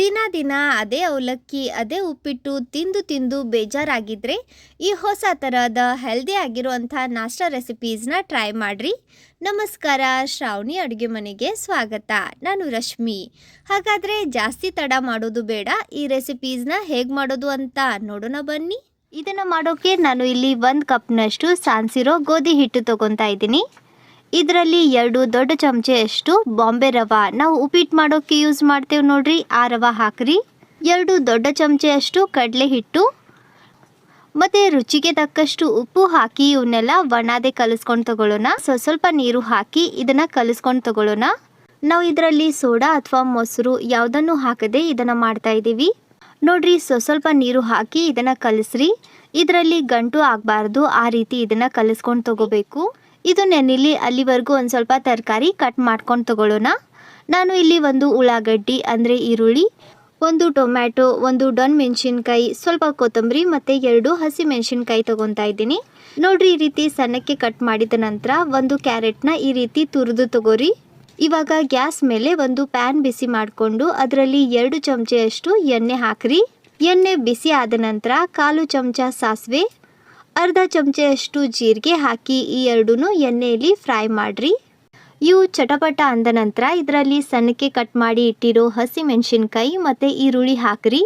ದಿನ ದಿನ ಅದೇ ಅವಲಕ್ಕಿ, ಅದೇ ಉಪ್ಪಿಟ್ಟು ತಿಂದು ತಿಂದು ಬೇಜಾರಾಗಿದ್ದರೆ ಈ ಹೊಸ ಥರದ ಹೆಲ್ದಿ ಆಗಿರುವಂಥ ನಾಷ್ಟ ರೆಸಿಪೀಸ್ನ ಟ್ರೈ ಮಾಡಿರಿ. ನಮಸ್ಕಾರ, ಶ್ರಾವಣಿ ಅಡುಗೆ ಮನೆಗೆ ಸ್ವಾಗತ. ನಾನು ರಶ್ಮಿ. ಹಾಗಾದರೆ ಜಾಸ್ತಿ ತಡ ಮಾಡೋದು ಬೇಡ, ಈ ರೆಸಿಪೀಸ್ನ ಹೇಗೆ ಮಾಡೋದು ಅಂತ ನೋಡೋಣ ಬನ್ನಿ. ಇದನ್ನು ಮಾಡೋಕ್ಕೆ ನಾನು ಇಲ್ಲಿ ಒಂದು ಕಪ್ನಷ್ಟು ಸಾನ್ಸಿರೋ ಗೋಧಿ ಹಿಟ್ಟು ತೊಗೊತಾ ಇದ್ದೀನಿ. ಇದರಲ್ಲಿ ಎರಡು ದೊಡ್ಡ ಚಮಚೆಯಷ್ಟು ಬಾಂಬೆ ರವ. ನಾವು ಉಪ್ಪಿಟ್ಟು ಮಾಡೋಕ್ಕೆ ಯೂಸ್ ಮಾಡ್ತೇವೆ ನೋಡ್ರಿ. ಆ ರವ ಹಾಕ್ರಿ. ಎರಡು ದೊಡ್ಡ ಚಮಚೆಯಷ್ಟು ಕಡಲೆ ಹಿಟ್ಟು ಮತ್ತು ರುಚಿಗೆ ತಕ್ಕಷ್ಟು ಉಪ್ಪು ಹಾಕಿ ಇವನ್ನೆಲ್ಲ ಒಣಾದೆ ಕಲಿಸ್ಕೊಂಡು ತಗೊಳ್ಳೋಣ. ಸೊ, ಸ್ವಲ್ಪ ನೀರು ಹಾಕಿ ಇದನ್ನು ಕಲಿಸ್ಕೊಂಡು ತಗೊಳ್ಳೋಣ. ನಾವು ಇದರಲ್ಲಿ ಸೋಡಾ ಅಥವಾ ಮೊಸರು ಯಾವುದನ್ನು ಹಾಕದೆ ಇದನ್ನು ಮಾಡ್ತಾ ಇದ್ದೀವಿ. ನೋಡ್ರಿ ಸ್ವಲ್ಪ ನೀರು ಹಾಕಿ ಇದನ್ನು ಕಲಿಸ್ರಿ. ಇದರಲ್ಲಿ ಗಂಟು ಆಗಬಾರ್ದು. ಆ ರೀತಿ ಇದನ್ನು ಕಲಿಸ್ಕೊಂಡು ತಗೋಬೇಕು. ಇದು ನೆನಿಲಿ ಅಲ್ಲಿವರೆಗೂ ಒಂದು ಸ್ವಲ್ಪ ತರಕಾರಿ ಕಟ್ ಮಾಡ್ಕೊಂಡು ತಗೊಳ್ಳೋಣ. ನಾನು ಇಲ್ಲಿ ಒಂದು ಉಳ್ಳಾಗಡ್ಡಿ, ಅಂದರೆ ಈರುಳ್ಳಿ, ಒಂದು ಟೊಮ್ಯಾಟೊ, ಒಂದು ಡೊನ್ ಮೆಣಸಿನ್ಕಾಯಿ, ಸ್ವಲ್ಪ ಕೊತ್ತಂಬರಿ ಮತ್ತು ಎರಡು ಹಸಿ ಮೆಣಸಿನ್ಕಾಯಿ ತೊಗೊತಾ ಇದ್ದೀನಿ. ನೋಡ್ರಿ ಈ ರೀತಿ ಸಣ್ಣಕ್ಕೆ ಕಟ್ ಮಾಡಿದ ನಂತರ ಒಂದು ಕ್ಯಾರೆಟ್ನ ಈ ರೀತಿ ತುರಿದು ತಗೋರಿ. ಇವಾಗ ಗ್ಯಾಸ್ ಮೇಲೆ ಒಂದು ಪ್ಯಾನ್ ಬಿಸಿ ಮಾಡಿಕೊಂಡು ಅದರಲ್ಲಿ ಎರಡು ಚಮಚೆಯಷ್ಟು ಎಣ್ಣೆ ಹಾಕ್ರಿ. ಎಣ್ಣೆ ಬಿಸಿ ಆದ ನಂತರ ಕಾಲು ಚಮಚ ಸಾಸಿವೆ ಅರ್ಧ ಚಮಚೆಯಷ್ಟು ಜೀರಿಗೆ ಹಾಕಿ ಈ ಎರಡೂ ಎಣ್ಣೆಯಲ್ಲಿ ಫ್ರೈ ಮಾಡಿರಿ. ಇವು ಚಟಪಟ ಅಂದ ನಂತರ ಇದರಲ್ಲಿ ಸಣ್ಣಕ್ಕೆ ಕಟ್ ಮಾಡಿ ಇಟ್ಟಿರೋ ಹಸಿ ಮೆಣಸಿನ್ಕಾಯಿ ಮತ್ತು ಈರುಳ್ಳಿ ಹಾಕಿರಿ.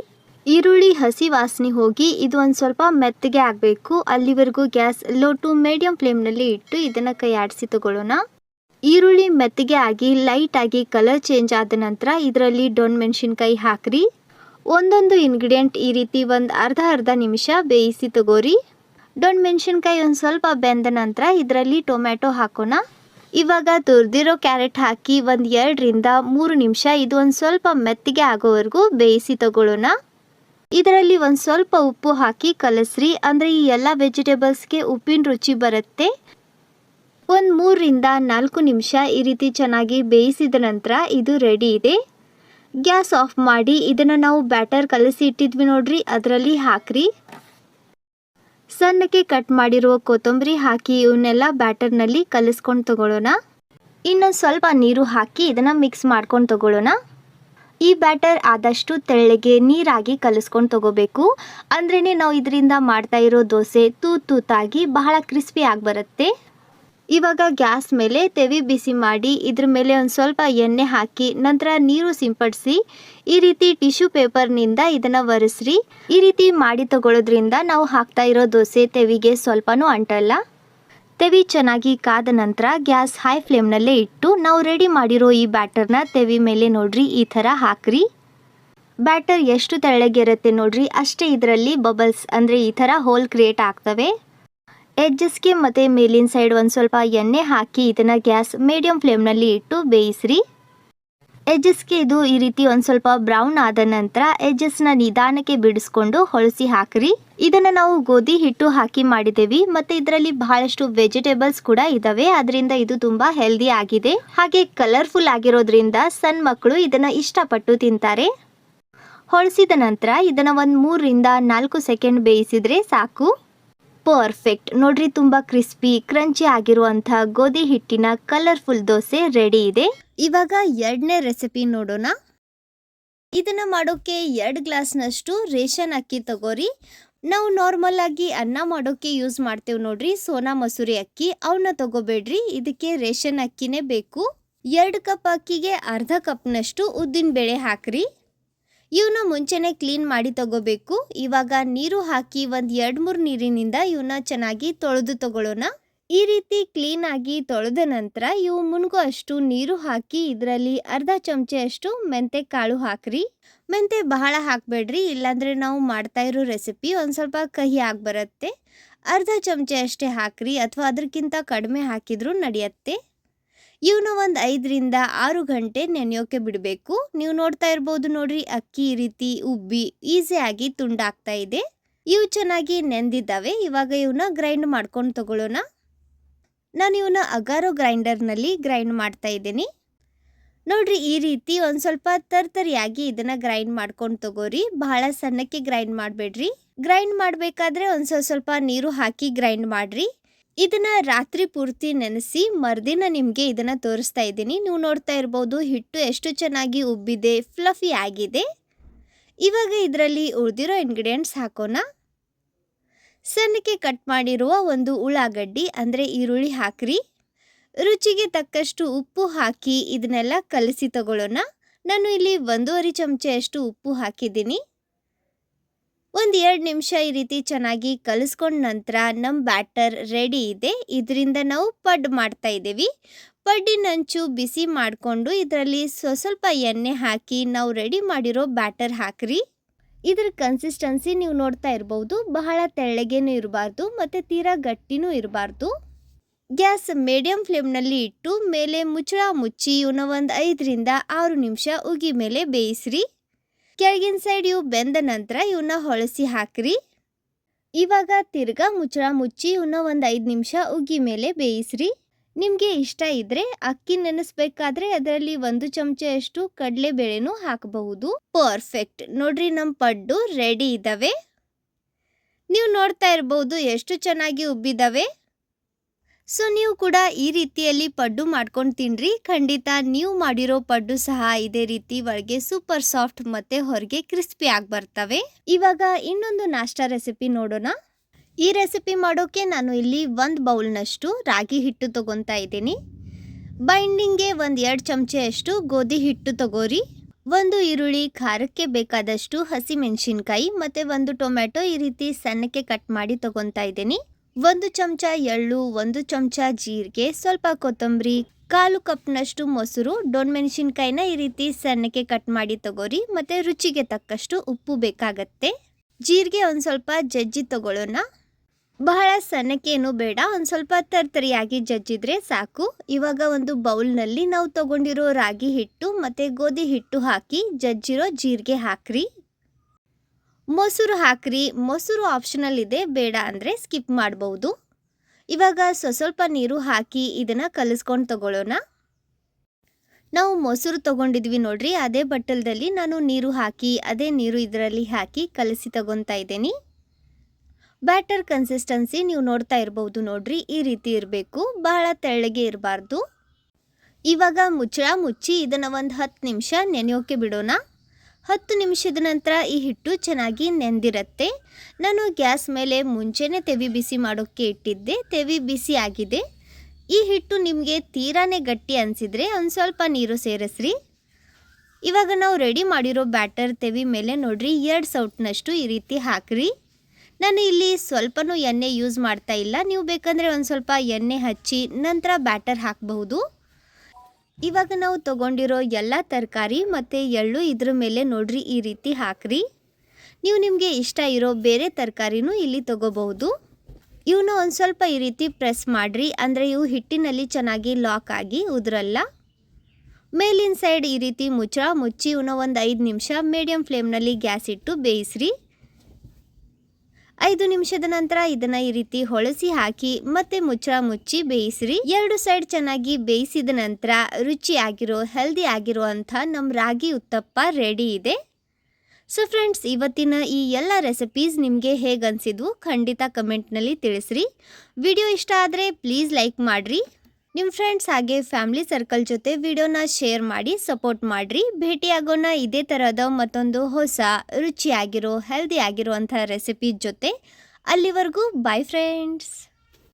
ಈರುಳ್ಳಿ ಹಸಿ ವಾಸನೆ ಹೋಗಿ ಇದು ಒಂದು ಸ್ವಲ್ಪ ಮೆತ್ತಗೆ ಆಗಬೇಕು. ಅಲ್ಲಿವರೆಗೂ ಗ್ಯಾಸ್ ಲೋ ಟು ಮೀಡಿಯಂ ಫ್ಲೇಮ್ನಲ್ಲಿ ಇಟ್ಟು ಇದನ್ನು ಕೈ ಆಡಿಸಿ ತಗೊಳ್ಳೋಣ. ಈರುಳ್ಳಿ ಮೆತ್ತಗೆ ಆಗಿ ಲೈಟ್ ಆಗಿ ಕಲರ್ ಚೇಂಜ್ ಆದ ನಂತರ ಇದರಲ್ಲಿ ಡೊಣ್ ಮೆಣಸಿನ್ಕಾಯಿ ಹಾಕಿರಿ. ಒಂದೊಂದು ಇಂಗ್ರೀಡಿಯೆಂಟ್ ಈ ರೀತಿ ಒಂದು ಅರ್ಧ ಅರ್ಧ ನಿಮಿಷ ಬೇಯಿಸಿ ತಗೋರಿ. ಡೊಣ್ ಮೆಣಸಿನ್ಕಾಯಿ ಒಂದು ಸ್ವಲ್ಪ ಬೆಂದ ನಂತರ ಇದರಲ್ಲಿ ಟೊಮ್ಯಾಟೊ ಹಾಕೋಣ. ಇವಾಗ ತುರಿದಿರೋ ಕ್ಯಾರೆಟ್ ಹಾಕಿ ಒಂದು ಎರಡರಿಂದ ಮೂರು ನಿಮಿಷ ಇದು ಒಂದು ಸ್ವಲ್ಪ ಮೆತ್ತಿಗೆ ಆಗೋವರೆಗೂ ಬೇಯಿಸಿ ತಗೊಳ್ಳೋಣ. ಇದರಲ್ಲಿ ಒಂದು ಸ್ವಲ್ಪ ಉಪ್ಪು ಹಾಕಿ ಕಲಸ್ರಿ. ಅಂದರೆ ಈ ಎಲ್ಲ ವೆಜಿಟೇಬಲ್ಸ್ಗೆ ಉಪ್ಪಿನ ರುಚಿ ಬರುತ್ತೆ. ಒಂದು ಮೂರರಿಂದ ನಾಲ್ಕು ನಿಮಿಷ ಈ ರೀತಿ ಚೆನ್ನಾಗಿ ಬೇಯಿಸಿದ ನಂತರ ಇದು ರೆಡಿ ಇದೆ. ಗ್ಯಾಸ್ ಆಫ್ ಮಾಡಿ ಇದನ್ನು ನಾವು ಬ್ಯಾಟರ್ ಕಲಸಿ ಇಟ್ಟಿದ್ವಿ ನೋಡ್ರಿ, ಅದರಲ್ಲಿ ಹಾಕ್ರಿ. ಸಣ್ಣಕ್ಕೆ ಕಟ್ ಮಾಡಿರುವ ಕೊತ್ತಂಬರಿ ಹಾಕಿ ಇವನ್ನೆಲ್ಲ ಬ್ಯಾಟರ್ನಲ್ಲಿ ಕಲಿಸ್ಕೊಂಡು ತಗೊಳ್ಳೋಣ. ಇನ್ನೊಂದು ಸ್ವಲ್ಪ ನೀರು ಹಾಕಿ ಇದನ್ನು ಮಿಕ್ಸ್ ಮಾಡ್ಕೊಂಡು ತಗೊಳ್ಳೋಣ. ಈ ಬ್ಯಾಟರ್ ಆದಷ್ಟು ತೆಳ್ಳಗೆ ನೀರಾಗಿ ಕಲಿಸ್ಕೊಂಡು ತಗೋಬೇಕು. ಅಂದ್ರೇ ನಾವು ಇದರಿಂದ ಮಾಡ್ತಾ ಇರೋ ದೋಸೆ ತೂತ್ ತೂತಾಗಿ ಬಹಳ ಕ್ರಿಸ್ಪಿ ಆಗಿ ಬರುತ್ತೆ. ಇವಾಗ ಗ್ಯಾಸ್ ಮೇಲೆ ತೆವಿ ಬಿಸಿ ಮಾಡಿ ಇದ್ರ ಮೇಲೆ ಒಂದು ಸ್ವಲ್ಪ ಎಣ್ಣೆ ಹಾಕಿ ನಂತರ ನೀರು ಸಿಂಪಡಿಸಿ ಈ ರೀತಿ ಟಿಶ್ಯೂ ಪೇಪರ್ನಿಂದ ಇದನ್ನು ಒರೆಸ್ರಿ. ಈ ರೀತಿ ಮಾಡಿ ತಗೊಳ್ಳೋದ್ರಿಂದ ನಾವು ಹಾಕ್ತಾ ಇರೋ ದೋಸೆ ತೆವಿಗೆ ಸ್ವಲ್ಪನೂ ಅಂಟಲ್ಲ. ತೆವಿ ಚೆನ್ನಾಗಿ ಕಾದ ನಂತರ ಗ್ಯಾಸ್ ಹೈ ಫ್ಲೇಮ್ನಲ್ಲೇ ಇಟ್ಟು ನಾವು ರೆಡಿ ಮಾಡಿರೋ ಈ ಬ್ಯಾಟರ್ನ ತೆವಿ ಮೇಲೆ ನೋಡ್ರಿ ಈ ಥರ ಹಾಕ್ರಿ. ಬ್ಯಾಟರ್ ಎಷ್ಟು ತೆಳ್ಳಗಿರುತ್ತೆ ನೋಡ್ರಿ ಅಷ್ಟೇ ಇದರಲ್ಲಿ ಬಬಲ್ಸ್ ಅಂದರೆ ಈ ಥರ ಹೋಲ್ ಕ್ರಿಯೇಟ್ ಆಗ್ತವೆ. ಎಡ್ಜಸ್ಗೆ ಮತ್ತು ಮೇಲಿನ ಸೈಡ್ ಒಂದು ಸ್ವಲ್ಪ ಎಣ್ಣೆ ಹಾಕಿ ಇದನ್ನು ಗ್ಯಾಸ್ ಮೀಡಿಯಂ ಫ್ಲೇಮ್ನಲ್ಲಿ ಇಟ್ಟು ಬೇಯಿಸ್ರಿ. ಎಡ್ಜಸ್ಗೆ ಇದು ಈ ರೀತಿ ಒಂದು ಸ್ವಲ್ಪ ಬ್ರೌನ್ ಆದ ನಂತರ ಎಡ್ಜಸ್ನ ನಿಧಾನಕ್ಕೆ ಬಿಡಿಸ್ಕೊಂಡು ಹೊಳಸಿ ಹಾಕ್ರಿ. ಇದನ್ನು ನಾವು ಗೋಧಿ ಹಿಟ್ಟು ಹಾಕಿ ಮಾಡಿದ್ದೇವೆ ಮತ್ತು ಇದರಲ್ಲಿ ಬಹಳಷ್ಟು ವೆಜಿಟೇಬಲ್ಸ್ ಕೂಡ ಇದ್ದಾವೆ ಅದರಿಂದ ಇದು ತುಂಬ ಹೆಲ್ದಿ ಆಗಿದೆ. ಹಾಗೆ ಕಲರ್ಫುಲ್ ಆಗಿರೋದ್ರಿಂದ ಸಣ್ಣ ಮಕ್ಕಳು ಇದನ್ನು ಇಷ್ಟಪಟ್ಟು ತಿಂತಾರೆ. ಹೊಳಸಿದ ನಂತರ ಇದನ್ನು ಒಂದು ಮೂರರಿಂದ ನಾಲ್ಕು ಸೆಕೆಂಡ್ ಬೇಯಿಸಿದರೆ ಸಾಕು. ಪರ್ಫೆಕ್ಟ್. ನೋಡ್ರಿ ತುಂಬ ಕ್ರಿಸ್ಪಿ, ಕ್ರಂಚಿ ಆಗಿರುವಂಥ ಗೋಧಿ ಹಿಟ್ಟಿನ ಕಲರ್ಫುಲ್ ದೋಸೆ ರೆಡಿ ಇದೆ. ಇವಾಗ ಎರಡನೇ ರೆಸಿಪಿ ನೋಡೋಣ. ಇದನ್ನ ಮಾಡೋಕೆ ಎರಡು ಗ್ಲಾಸ್ನಷ್ಟು ರೇಷನ್ ಅಕ್ಕಿ ತಗೋರಿ. ನಾವು ನಾರ್ಮಲ್ ಆಗಿ ಅನ್ನ ಮಾಡೋಕೆ ಯೂಸ್ ಮಾಡ್ತೇವೆ ನೋಡ್ರಿ, ಸೋನಾ ಮಸೂರಿ ಅಕ್ಕಿ. ಅವನ್ನ ತಗೋಬೇಡ್ರಿ, ಇದಕ್ಕೆ ರೇಷನ್ ಅಕ್ಕಿನೇ ಬೇಕು. ಎರಡು ಕಪ್ ಅಕ್ಕಿಗೆ ಅರ್ಧ ಕಪ್ನಷ್ಟು ಉದ್ದಿನ ಬೇಳೆ ಹಾಕ್ರಿ. ಇವನ್ನ ಮುಂಚೆನೆ ಕ್ಲೀನ್ ಮಾಡಿ ತಗೋಬೇಕು. ಇವಾಗ ನೀರು ಹಾಕಿ ಒಂದು ಎರಡು ಮೂರು ನೀರಿನಿಂದ ಇವನ್ನ ಚೆನ್ನಾಗಿ ತೊಳೆದು ತಗೊಳ್ಳೋಣ. ಈ ರೀತಿ ಕ್ಲೀನ್ ಆಗಿ ತೊಳೆದ ನಂತರ ಇವು ಮುನ್ಗೋ ಅಷ್ಟು ನೀರು ಹಾಕಿ ಇದರಲ್ಲಿ ಅರ್ಧ ಚಮಚೆಯಷ್ಟು ಮೆಂತೆ ಕಾಳು ಹಾಕ್ರಿ. ಮೆಂತೆ ಬಹಳ ಹಾಕಬೇಡ್ರಿ, ಇಲ್ಲಾಂದರೆ ನಾವು ಮಾಡ್ತಾ ಇರೋ ರೆಸಿಪಿ ಒಂದು ಸ್ವಲ್ಪ ಕಹಿ ಆಗಿ ಬರುತ್ತೆ. ಅರ್ಧ ಚಮಚೆ ಅಷ್ಟೇ ಹಾಕ್ರಿ, ಅಥವಾ ಅದಕ್ಕಿಂತ ಕಡಿಮೆ ಹಾಕಿದರೂ ನಡೆಯುತ್ತೆ. ಇವನ್ನ ಒಂದು ಐದರಿಂದ ಆರು ಗಂಟೆ ನೆನೆಯೋಕೆ ಬಿಡಬೇಕು. ನೀವು ನೋಡ್ತಾ ಇರ್ಬೋದು ನೋಡ್ರಿ, ಅಕ್ಕಿ ಈ ರೀತಿ ಉಬ್ಬಿ ಈಸಿಯಾಗಿ ತುಂಡಾಗ್ತಾ ಇದೆ. ಇವು ಚೆನ್ನಾಗಿ ನೆಂದಿದ್ದಾವೆ. ಇವಾಗ ಇವನ್ನ ಗ್ರೈಂಡ್ ಮಾಡ್ಕೊಂಡು ತಗೊಳ್ಳೋಣ. ನಾನು ಇವನ್ನ ಅಗಾರೋ ಗ್ರೈಂಡರ್ನಲ್ಲಿ ಗ್ರೈಂಡ್ ಮಾಡ್ತಾ ಇದ್ದೀನಿ. ನೋಡ್ರಿ, ಈ ರೀತಿ ಒಂದು ಸ್ವಲ್ಪ ತರ್ತರಿಯಾಗಿ ಇದನ್ನು ಗ್ರೈಂಡ್ ಮಾಡ್ಕೊಂಡು ತಗೋರಿ. ಬಹಳ ಸಣ್ಣಕ್ಕೆ ಗ್ರೈಂಡ್ ಮಾಡಬೇಡ್ರಿ. ಗ್ರೈಂಡ್ ಮಾಡಬೇಕಾದ್ರೆ ಒಂದು ಸ್ವಲ್ಪ ಸ್ವಲ್ಪ ನೀರು ಹಾಕಿ ಗ್ರೈಂಡ್ ಮಾಡ್ರಿ. ಇದನ್ನ ರಾತ್ರಿ ಪೂರ್ತಿ ನೆನೆಸಿ ಮರುದಿನ ನಿಮಗೆ ಇದನ್ನು ತೋರಿಸ್ತಾ ಇದ್ದೀನಿ. ನೀವು ನೋಡ್ತಾ ಇರ್ಬೋದು ಹಿಟ್ಟು ಎಷ್ಟು ಚೆನ್ನಾಗಿ ಉಬ್ಬಿದೆ, ಫ್ಲಫಿ ಆಗಿದೆ. ಇವಾಗ ಇದರಲ್ಲಿ ಉಳಿದಿರೋ ಇಂಗ್ರೀಡಿಯೆಂಟ್ಸ್ ಹಾಕೋಣ. ಸಣ್ಣಕ್ಕೆ ಕಟ್ ಮಾಡಿರುವ ಒಂದು ಉಳ್ಳಾಗಡ್ಡಿ, ಅಂದರೆ ಈರುಳ್ಳಿ ಹಾಕ್ರಿ. ರುಚಿಗೆ ತಕ್ಕಷ್ಟು ಉಪ್ಪು ಹಾಕಿ ಇದನ್ನೆಲ್ಲ ಕಲಸಿ ತಗೊಳ್ಳೋಣ. ನಾನು ಇಲ್ಲಿ ಒಂದೂವರೆ ಚಮಚೆಯಷ್ಟು ಉಪ್ಪು ಹಾಕಿದ್ದೀನಿ. ಒಂದು ಎರಡು ನಿಮಿಷ ಈ ರೀತಿ ಚೆನ್ನಾಗಿ ಕಲಿಸ್ಕೊಂಡ ನಂತರ ನಮ್ಮ ಬ್ಯಾಟರ್ ರೆಡಿ ಇದೆ. ಇದರಿಂದ ನಾವು ಪಡ್ ಮಾಡ್ತಾ ಇದ್ದೀವಿ. ಪಡ್ಡಿನಂಚು ಬಿಸಿ ಮಾಡಿಕೊಂಡು ಇದರಲ್ಲಿ ಸ್ವ ಸ್ವಲ್ಪ ಎಣ್ಣೆ ಹಾಕಿ ನಾವು ರೆಡಿ ಮಾಡಿರೋ ಬ್ಯಾಟರ್ ಹಾಕ್ರಿ. ಇದರ ಕನ್ಸಿಸ್ಟೆನ್ಸಿ ನೀವು ನೋಡ್ತಾ ಇರ್ಬೋದು. ಬಹಳ ತೆಳ್ಳಗೇನೂ ಇರಬಾರ್ದು ಮತ್ತು ತೀರಾ ಗಟ್ಟಿನೂ ಇರಬಾರ್ದು. ಗ್ಯಾಸ್ ಮೀಡಿಯಂ ಫ್ಲೇಮ್ನಲ್ಲಿ ಇಟ್ಟು ಮೇಲೆ ಮುಚ್ಚಳ ಮುಚ್ಚಿ ಇವನ್ನ ಒಂದು ಐದರಿಂದ ಆರು ನಿಮಿಷ ಉಗಿ ಮೇಲೆ ಬೇಯಿಸ್ರಿ. ಕೆಳಗಿನ ಸೈಡ್ ಇವು ಬೆಂದ ನಂತರ ಇವನ್ನ ಹೊಳಸಿ ಹಾಕ್ರಿ. ಇವಾಗ ತಿರ್ಗಾ ಮುಚ್ಚಳ ಮುಚ್ಚಿ ಇವನ್ನ ಒಂದು ಐದು ನಿಮಿಷ ಉಗಿ ಮೇಲೆ ಬೇಯಿಸ್ರಿ. ನಿಮಗೆ ಇಷ್ಟ ಇದ್ರೆ ಅಕ್ಕಿ ನೆನೆಸ್ಬೇಕಾದ್ರೆ ಅದರಲ್ಲಿ ಒಂದು ಚಮಚಷ್ಟು ಕಡಲೆಬೇಳೆನೂ ಹಾಕಬಹುದು. ಪರ್ಫೆಕ್ಟ್. ನೋಡ್ರಿ ನಮ್ಮ ಪಡ್ಡು ರೆಡಿ ಇದ್ದಾವೆ ನೀವು ನೋಡ್ತಾ ಇರ್ಬೋದು ಎಷ್ಟು ಚೆನ್ನಾಗಿ ಉಬ್ಬಿದಾವೆ. ಸೊ ನೀವು ಕೂಡ ಈ ರೀತಿಯಲ್ಲಿ ಪಡ್ಡು ಮಾಡ್ಕೊಂಡು ತಿನ್ರಿ ಖಂಡಿತ ನೀವು ಮಾಡಿರೋ ಪಡ್ಡು ಸಹ ಇದೇ ರೀತಿ ಒಳಗೆ ಸೂಪರ್ ಸಾಫ್ಟ್ ಮತ್ತೆ ಹೊರಗೆ ಕ್ರಿಸ್ಪಿ ಆಗಿ ಬರ್ತವೆ. ಇವಾಗ ಇನ್ನೊಂದು ನಾಷ್ಟಾ ರೆಸಿಪಿ ನೋಡೋಣ. ಈ ರೆಸಿಪಿ ಮಾಡೋಕೆ ನಾನು ಇಲ್ಲಿ ಒಂದು ಬೌಲ್ನಷ್ಟು ರಾಗಿ ಹಿಟ್ಟು ತಗೊತಾ ಇದ್ದೀನಿ. ಬೈಂಡಿಂಗ್ಗೆ ಒಂದು ಎರಡು ಚಮಚೆಯಷ್ಟು ಗೋಧಿ ಹಿಟ್ಟು ತಗೋರಿ. ಒಂದು ಈರುಳ್ಳಿ, ಖಾರಕ್ಕೆ ಬೇಕಾದಷ್ಟು ಹಸಿಮೆಣಸಿನ್ಕಾಯಿ ಮತ್ತು ಒಂದು ಟೊಮೆಟೊ ಈ ರೀತಿ ಸಣ್ಣಕ್ಕೆ ಕಟ್ ಮಾಡಿ ತೊಗೊತಾ ಇದ್ದೀನಿ. ಒಂದು ಚಮಚ ಎಳ್ಳು, ಒಂದು ಚಮಚ ಜೀರಿಗೆ, ಸ್ವಲ್ಪ ಕೊತ್ತಂಬರಿ, ಕಾಲು ಕಪ್ನಷ್ಟು ಮೊಸರು ಡೊಣ್ ಮೆಣಸಿನ್ಕಾಯಿನ ಈ ರೀತಿ ಸಣ್ಣಕ್ಕೆ ಕಟ್ ಮಾಡಿ ತಗೋರಿ, ಮತ್ತು ರುಚಿಗೆ ತಕ್ಕಷ್ಟು ಉಪ್ಪು ಬೇಕಾಗತ್ತೆ. ಜೀರಿಗೆ ಒಂದು ಸ್ವಲ್ಪ ಜಜ್ಜಿ ತಗೊಳ್ಳೋಣ ಬಹಳ ಸಣ್ಣಕ್ಕೇನು ಬೇಡ, ಒಂದು ಸ್ವಲ್ಪ ತರ್ತರಿಯಾಗಿ ಜಜ್ಜಿದ್ರೆ ಸಾಕು. ಇವಾಗ ಒಂದು ಬೌಲ್ನಲ್ಲಿ ನಾವು ತಗೊಂಡಿರೋ ರಾಗಿ ಹಿಟ್ಟು ಮತ್ತು ಗೋಧಿ ಹಿಟ್ಟು ಹಾಕಿ ಜಜ್ಜಿರೋ ಜೀರಿಗೆ ಹಾಕ್ರಿ. ಮೊಸರು ಹಾಕ್ರಿ, ಮೊಸರು ಆಪ್ಷನಲ್ ಇದೆ, ಬೇಡ ಅಂದರೆ ಸ್ಕಿಪ್ ಮಾಡ್ಬೋದು. ಇವಾಗ ಸ್ವಸ್ವಲ್ಪ ನೀರು ಹಾಕಿ ಇದನ್ನು ಕಲಿಸ್ಕೊಂಡು ತಗೊಳ್ಳೋಣ. ನಾವು ಮೊಸರು ತಗೊಂಡಿದ್ವಿ ನೋಡ್ರಿ, ಅದೇ ಬಟ್ಟಲದಲ್ಲಿ ನಾನು ನೀರು ಹಾಕಿ, ಅದೇ ನೀರು ಇದರಲ್ಲಿ ಹಾಕಿ ಕಲಸಿ ತಗೊತಾ ಇದ್ದೀನಿ. ಬ್ಯಾಟರ್ ಕನ್ಸಿಸ್ಟೆನ್ಸಿ ನೀವು ನೋಡ್ತಾ ಇರ್ಬೋದು ನೋಡ್ರಿ, ಈ ರೀತಿ ಇರಬೇಕು, ಬಹಳ ತೆಳ್ಳಗೆ ಇರಬಾರ್ದು. ಇವಾಗ ಮುಚ್ಚಳ ಮುಚ್ಚಿ ಇದನ್ನು ಒಂದು ಹತ್ತು ನಿಮಿಷ ನೆನೆಯೋಕೆ ಬಿಡೋಣ. ಹತ್ತು ನಿಮಿಷದ ನಂತರ ಈ ಹಿಟ್ಟು ಚೆನ್ನಾಗಿ ನೆಂದಿರುತ್ತೆ. ನಾನು ಗ್ಯಾಸ್ ಮೇಲೆ ಮುಂಚೆನೇ ತೆವಿ ಬಿಸಿ ಮಾಡೋಕ್ಕೆ ಇಟ್ಟಿದ್ದೆ. ತೆವಿ ಬಿಸಿ ಆಗಿದೆ. ಈ ಹಿಟ್ಟು ನಿಮಗೆ ತೀರಾನೇ ಗಟ್ಟಿ ಅನಿಸಿದರೆ ಒಂದು ಸ್ವಲ್ಪ ನೀರು ಸೇರಿಸ್ರಿ. ಇವಾಗ ನಾವು ರೆಡಿ ಮಾಡಿರೋ ಬ್ಯಾಟರ್ ತೆವಿ ಮೇಲೆ ನೋಡ್ರಿ, ಎರಡು ಸೌಟ್ನಷ್ಟು ಈ ರೀತಿ ಹಾಕ್ರಿ. ನಾನು ಇಲ್ಲಿ ಸ್ವಲ್ಪನೂ ಎಣ್ಣೆ ಯೂಸ್ ಮಾಡ್ತಾ ಇಲ್ಲ. ನೀವು ಬೇಕಂದರೆ ಒಂದು ಸ್ವಲ್ಪ ಎಣ್ಣೆ ಹಚ್ಚಿ ನಂತರ ಬ್ಯಾಟರ್ ಹಾಕಬಹುದು. ಇವಾಗ ನಾವು ತಗೊಂಡಿರೋ ಎಲ್ಲ ತರಕಾರಿ ಮತ್ತು ಎಳ್ಳು ಇದ್ರ ಮೇಲೆ ನೋಡ್ರಿ ಈ ರೀತಿ ಹಾಕ್ರಿ. ನೀವು ನಿಮಗೆ ಇಷ್ಟ ಇರೋ ಬೇರೆ ತರಕಾರಿನೂ ಇಲ್ಲಿ ತಗೋಬಹುದು. ಇವನ್ನ ಒಂದು ಸ್ವಲ್ಪ ಈ ರೀತಿ ಪ್ರೆಸ್ ಮಾಡಿರಿ. ಅಂದರೆ ಇವು ಹಿಟ್ಟಿನಲ್ಲಿ ಚೆನ್ನಾಗಿ ಲಾಕ್ ಆಗಿ ಉದುರಲ್ಲ. ಮೇಲಿನ ಸೈಡ್ ಈ ರೀತಿ ಮುಚ್ಚ ಮುಚ್ಚಿ ಇವನ್ನ ಒಂದು ಐದು ನಿಮಿಷ ಮೀಡಿಯಮ್ ಫ್ಲೇಮ್ನಲ್ಲಿ ಗ್ಯಾಸ್ ಇಟ್ಟು ಬೇಯಿಸ್ರಿ. ಐದು ನಿಮಿಷದ ನಂತರ ಇದನ್ನ ಈ ರೀತಿ ಹೊಳಸಿ ಹಾಕಿ ಮತ್ತೆ ಮುಚ್ಚಳ ಮುಚ್ಚಿ ಬೇಯಿಸ್ರಿ. ಎರಡು ಸೈಡ್ ಚೆನ್ನಾಗಿ ಬೇಯಿಸಿದ ನಂತರ ರುಚಿಯಾಗಿರೋ ಹೆಲ್ದಿ ಆಗಿರುವಂಥ ನಮ್ಮ ರಾಗಿ ಉತ್ತಪ್ಪ ರೆಡಿ ಇದೆ. ಸೊ ಫ್ರೆಂಡ್ಸ್ ಇವತ್ತಿನ ಈ ಎಲ್ಲ ರೆಸಿಪೀಸ್ ನಿಮಗೆ ಹೇಗೆ ಅನಿಸಿದ್ವು ಖಂಡಿತ ಕಮೆಂಟ್ನಲ್ಲಿ ತಿಳಿಸ್ರಿ. ವಿಡಿಯೋ ಇಷ್ಟ ಆದರೆ ಪ್ಲೀಸ್ ಲೈಕ್ ಮಾಡಿರಿ. ನಿಮ್ಮ ಫ್ರೆಂಡ್ಸ್ ಹಾಗೆ ಫ್ಯಾಮಿಲಿ ಸರ್ಕಲ್ ಜೊತೆ ವಿಡಿಯೋನ ಶೇರ್ ಮಾಡಿ ಸಪೋರ್ಟ್ ಮಾಡಿರಿ. ಭೇಟಿಯಾಗೋಣ ಇದೇ ಥರದ ಮತ್ತೊಂದು ಹೊಸ ರುಚಿಯಾಗಿರೋ ಹೆಲ್ದಿ ಆಗಿರುವಂಥ ರೆಸಿಪಿ ಜೊತೆ. ಅಲ್ಲಿವರೆಗೂ ಬಾಯ್ ಫ್ರೆಂಡ್ಸ್